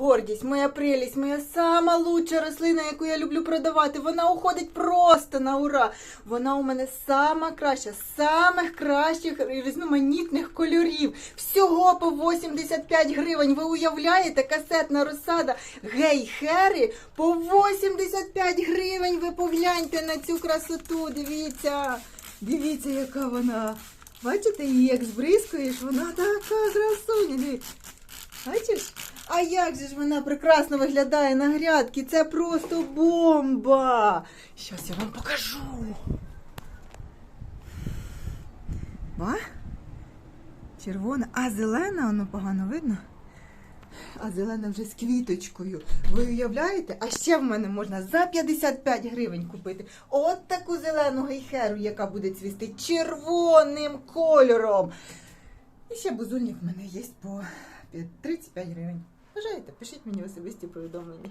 гордість, моя прелість, моя сама лучша рослина, яку я люблю продавати. Вона уходить просто на ура. Вона у мене сама краща, самих кращих різноманітних кольорів. Всього по 85 гривень. Ви уявляєте, касетна розсада Гей Хері по 85 гривень. Ви погляньте на цю красоту. Дивіться. Дивіться, яка вона. Бачите її, як збризкуєш, вона така красуня. Дивіться. Бачиш? А як же ж вона прекрасно виглядає на грядки? Це просто бомба! Щас я вам покажу. Ба? Червона, а зелена, воно погано видно. А зелена вже з квіточкою. Ви уявляєте? А ще в мене можна за 55 гривень купити от таку зелену гейхеру, яка буде цвісти червоним кольором. І ще бузульник в мене є по 35 гривень. Бажаєте, пишіть мені особисті повідомлення.